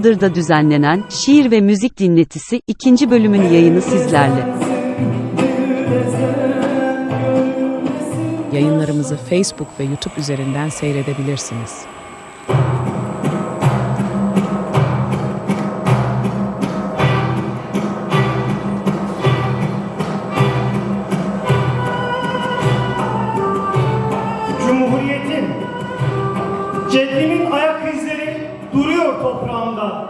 Iğdır'da düzenlenen şiir ve müzik dinletisi ikinci bölümün yayını sizlerle. Yayınlarımızı Facebook ve YouTube üzerinden seyredebilirsiniz. Cumhuriyetin, duruyor toprağımda.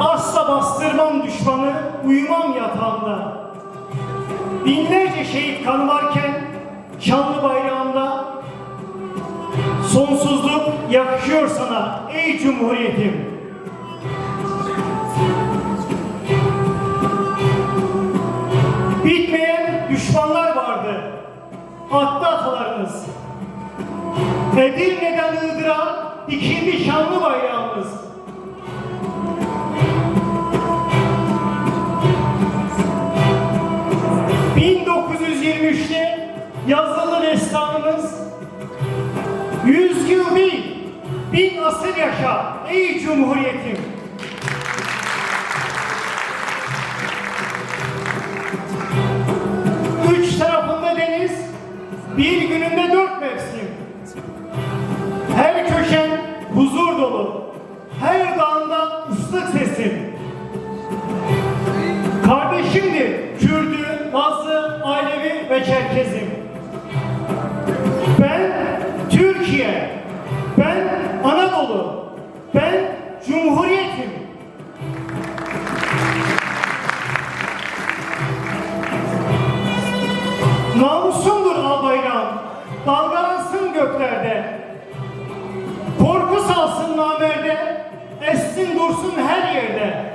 Asla bastırmam düşmanı, uyumam yatağımda. Binlerce şehit kanı varken şanlı bayrağımda sonsuzluk yakışıyor sana ey Cumhuriyetim. Bitmeyen düşmanlar vardı. Attı atalarımız. Edirne'den Iğdır'a dikildi şanlı bayrağımız. ...1923'te yazılı destanımız... ...yüz yıl değil, bin asır yaşa ey Cumhuriyetim. Kürdü, Lazı, Alevi ve Çerkezim. Ben Türkiye, ben Anadolu, ben Cumhuriyetim. Namusumdur al bayrağım, dalgalansın göklerde. Korku salsın namerde, essin dursun her yerde.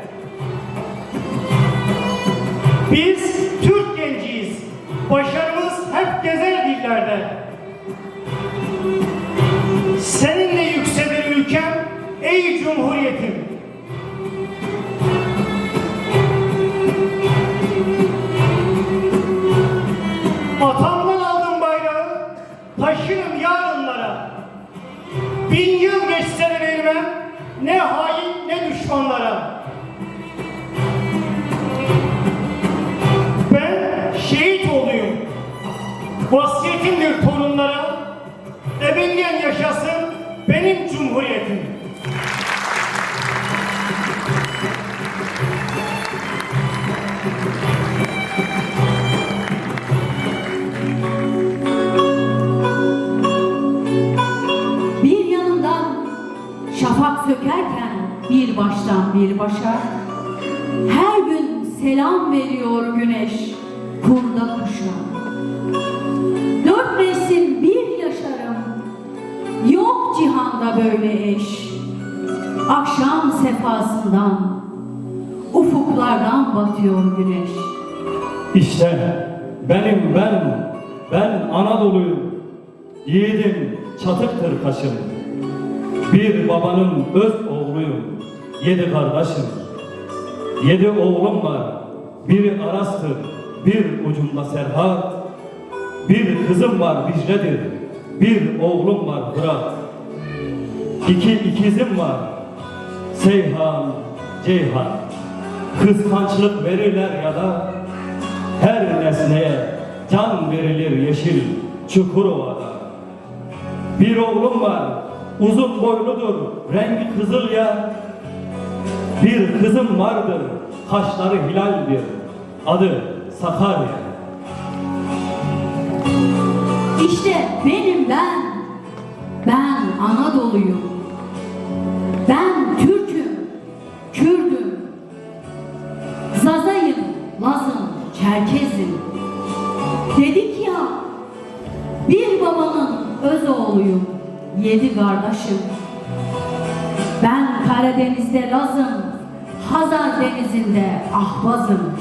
Başarımız hep gezer dillerde. Seninle yükselir ülkem, ey Cumhuriyetim. Atamdan aldım bayrağı, taşırım yarınlara. Bin yıl geçse de vermem, ne hain ne düşmanlara. Vasiyetimdir torunlara. Ebediyen yaşasın benim cumhuriyetim. Bir yanımdan şafak sökerken bir baştan bir başa her gün selam veriyor güneş sefasından ufuklardan batıyor güneş. İşte benim ben, ben Anadolu'yum. Yiğidim çatıktır kaşım. Bir babanın öz oğluyum. Yedi kardeşim. Yedi oğlum var. Biri Aras'tır, bir ucunda Serhat. Bir kızım var Dicle'dir. Bir oğlum var Fırat. İki ikizim var. Seyhan, Ceyhan. Kıskançlık verirler ya da her nesneye can verilir yeşil Çukurova'da. Bir oğlum var, uzun boyludur, rengi kızıl ya. Bir kızım vardır, kaşları hilaldir, adı Sakarya. İşte benim ben. Ben Anadolu'yum. Kürdüm. Zazayım, Lazım, Çerkezim. Dedik ya, bir babanın öz oğluyum, yedi kardeşim. Ben Karadeniz'de Lazım, Hazar Denizi'nde Ahbazım.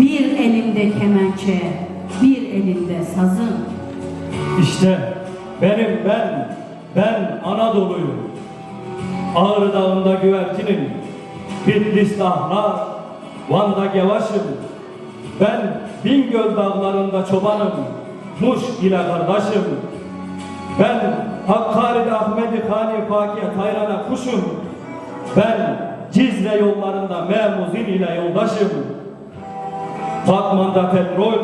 Bir elimde kemençe, bir elimde sazım. İşte benim ben, ben Anadolu'yum. Ağrı Dağı'nda güvercinim, Bitlis'te ahlar, Van'da gevaşım. Ben Bingöl dağlarında çobanım, Muş ile kardeşim. Ben Hakkari'de Ahmedi Hani Fakiye Tayran'a kuşum. Ben Cizre yollarında Memuzin ile yoldaşım. Batman'da petrol,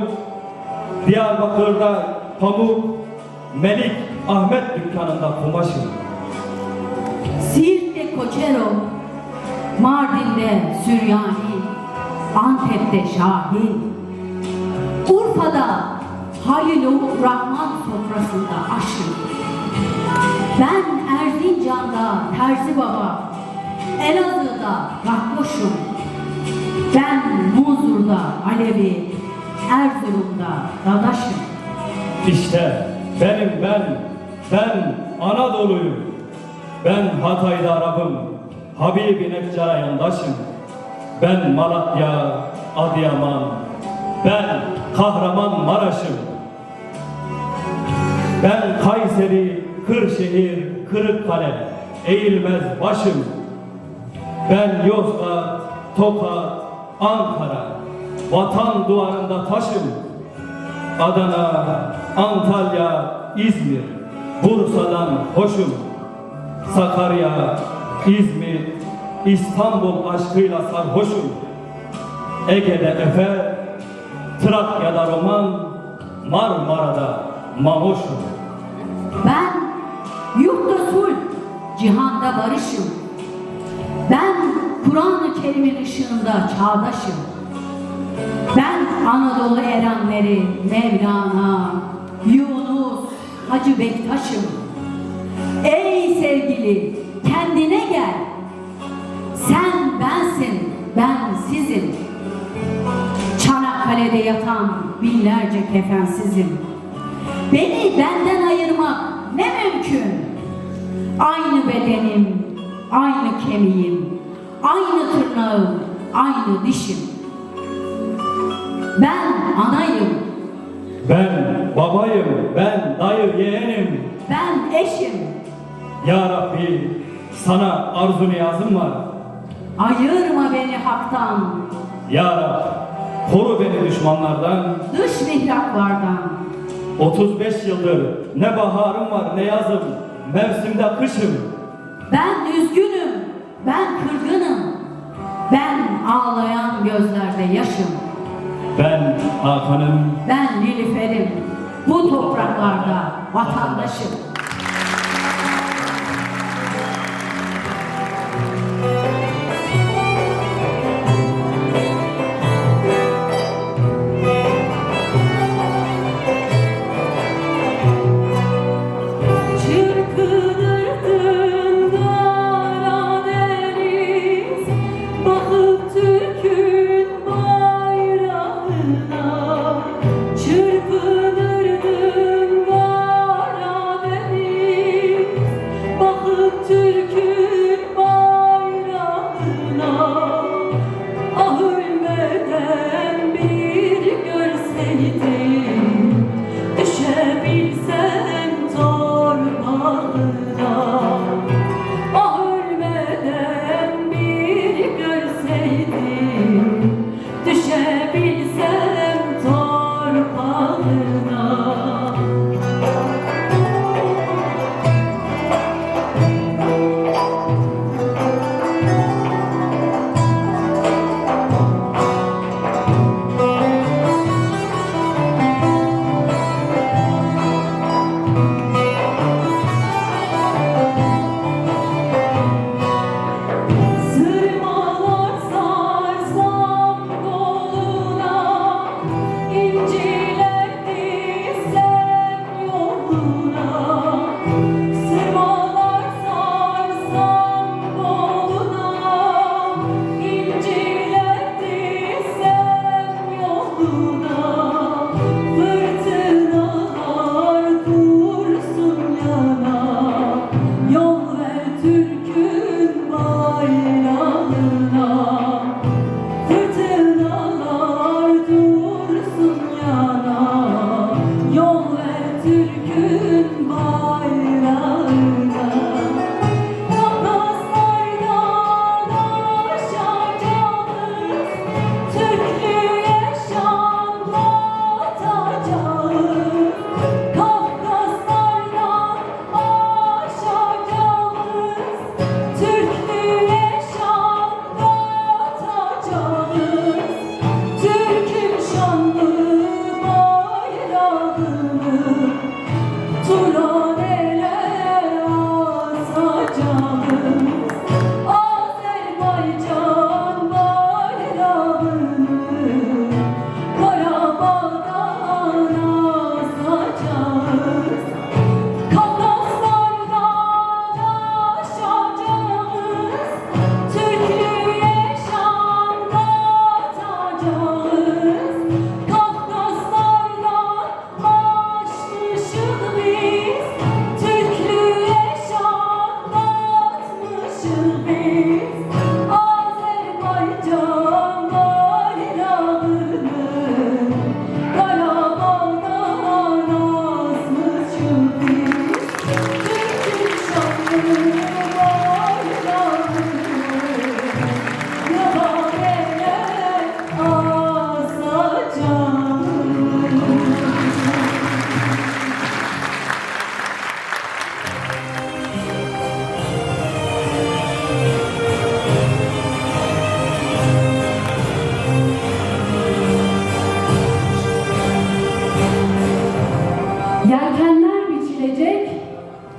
Diyarbakır'da pamuk, Melik Ahmet dükkanında kumaşım. Siirt'te Koçero, Mardin'de Süryani, Antep'te Şahin, Urfa'da Halil Rahman sofrasında aşım. Ben Erzincan'da Terzi Baba, Elazığ'da Rakkoşum. Ben Muzur'da Alevi, Erzurum'da Dadaşım. İşte benim ben, ben Anadolu'yum. Ben Hatay'da Arap'ım, Habibi Neccar'a yandaşım. Ben Malatya, Adıyaman, ben Kahramanmaraş'ım. Ben Kayseri, Kırşehir, Kırıkkale, eğilmez başım. Ben Yozgat, Tokat, Ankara, vatan duvarında taşım. Adana, Antalya, İzmir, Bursa'dan hoşum. Sakarya, İzmir, İstanbul aşkıyla sarhoşum. Ege'de Efe, Trakya'da roman, Marmara'da mamoşum. Ben yurtta sulh, cihanda barışım. Ben Kur'an-ı Kerim'in ışığında çağdaşım. Ben Anadolu erenleri Mevlana, Yunus, Hacı Bektaş'ım. Ey sevgili Sen bensin, ben sizim. Çanakkale'de yatan binlerce kefensizim. Beni benden ayırmak ne mümkün? Aynı bedenim, aynı kemiğim, aynı tırnağım, aynı dişim. Ben anayım, Ben babayım, ben dayı yeğenim. ben eşim. Ya Rabbi sana arzu niyazım var. Ayırma beni haktan, Ya Rab koru beni düşmanlardan. dış mihraklardan. 35 yıldır ne baharım var ne yazım. Mevsimde kışım. Ben üzgünüm, ben kırgınım. Ben ağlayan gözlerde yaşım. Ben Hakan'ım. Ben Nilüfer'im. Bu topraklarda vatandaşım.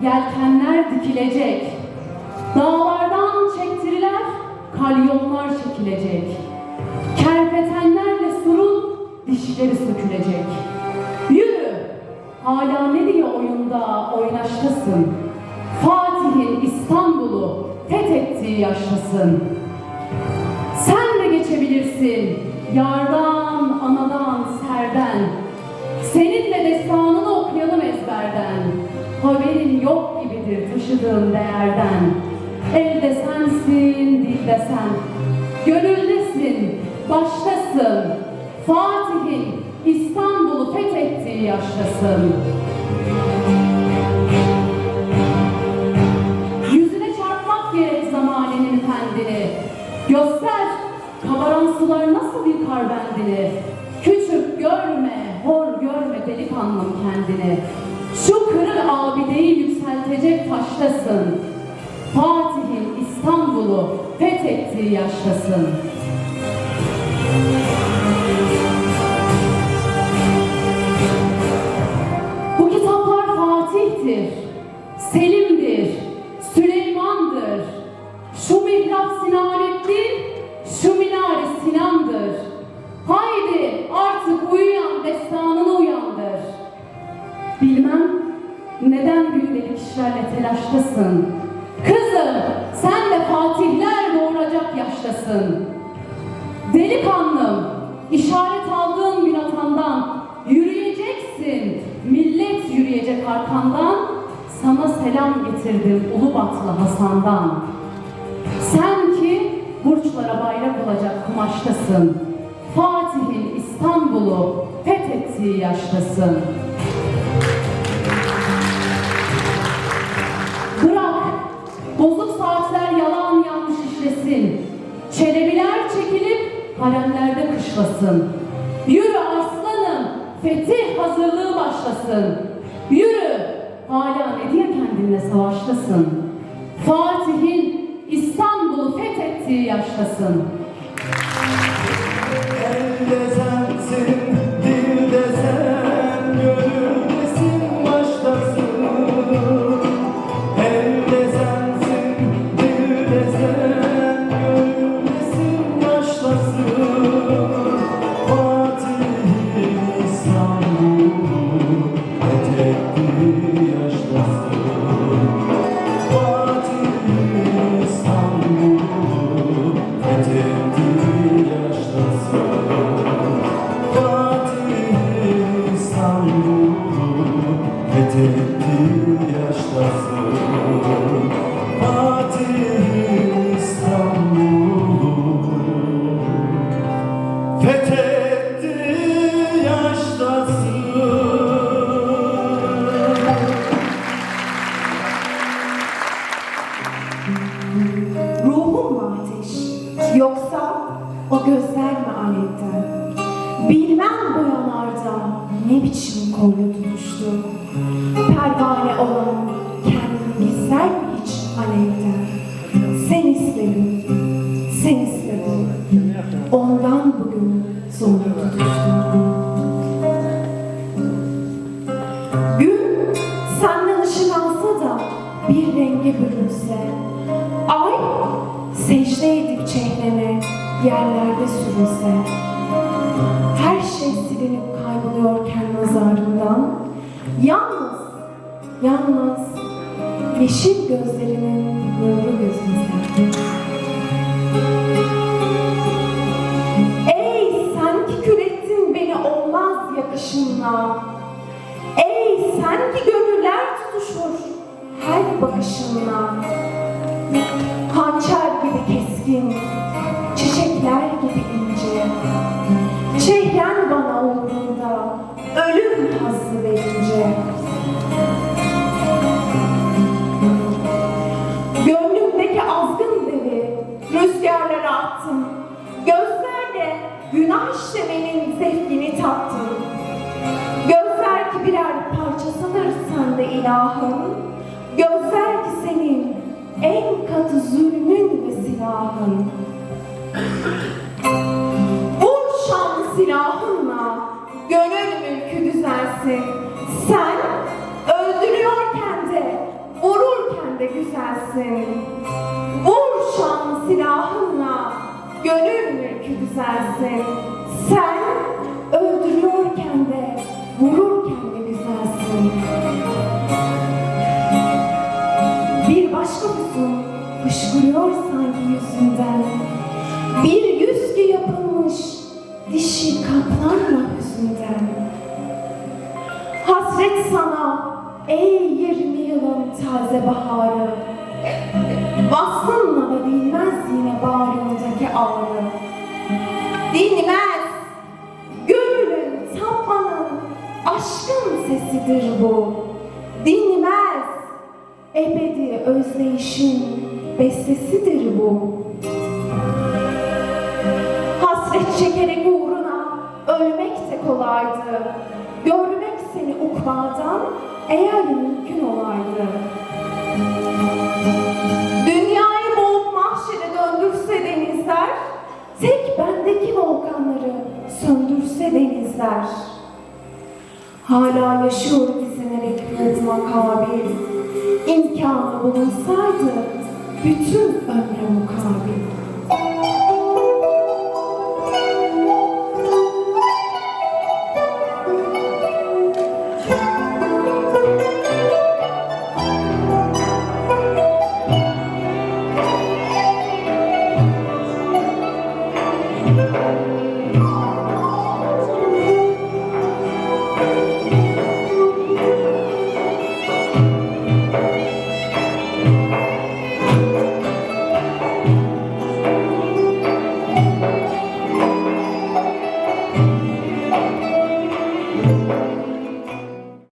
Yelkenler dikilecek. Dağlardan çektiriler, kalyonlar çekilecek. Kerpetenlerle surun dişleri sökülecek. Yürü, hala ne diye oyunda oynaştasın. Fatih'in İstanbul'u fethettiği yaştasın. Sen de geçebilirsin yardan, anadan, serden. Seninle destanını okuyalım ezberden. Haberin yok gibidir taşıdığın değerden. Elde sensin, dilde sen. Gönüldesin, baştasın. Fatih'in İstanbul'u fethettiği yaştasın. Yüzüne çarpmak gerek zamanenin kendini. Göster, kabaran sular nasıl yıkar bendini. Küçük görme, hor görme delikanlım kendini. Şu kırık abideyi yükseltecek taştasın. Fatih'in İstanbul'u fethettiği yaştasın. Sana selam getirdim Ulubatlı Hasan'dan. Sen ki burçlara bayrak olacak kumaştasın. Fatih'in İstanbul'u fethettiği yaştasın. Bırak, bozuk saatler yalan yanlış işlesin. Çelebiler çekilip haremlerde kışlasın. Yürü aslanım, fetih hazırlığı başlasın. Hala ne diye kendinle savaştasın. Fatih'in İstanbul'u fethettiği yaştasın. Pervane olan kendini mi hiç alevden? Sen istedim, sen istedim. Ondan bugün sonu tutuştu. Gün senden ışık alsa da bir renge bürünse Ay secde edip çehrene yerlerde sürünse yalnız yeşil gözlerinin nuru gözümüzde günah işlemenin zevkini tattım Gözler ki birer parçasıdır sende ilahım Gözler ki senin en katı zulmün ve silahın Vur şanlı silahınla gönül mülkü düzelsin Sen öldürüyorken de güzelsin. Vur şan silahınla gönül mülkü düzelsin. Dişi kaplanla hüzünden. Hasret sana ey yirmi yılın taze baharı. Vasfınla da dinmez yine bağrımdaki ağrı. Dinmez, gönlün tapmanın aşkın sesidir bu. Dinmez, ebedi özleyişin bestesidir bu. Görmek seni ukbadan eğer mümkün olaydı. Dünyayı boğup mahşere döndürse denizler, tek bendeki volkanları söndürse denizler. Hala yaşıyor dizinerek büyük makabil. İmkanı bulunsaydı bütün ömre mukabil.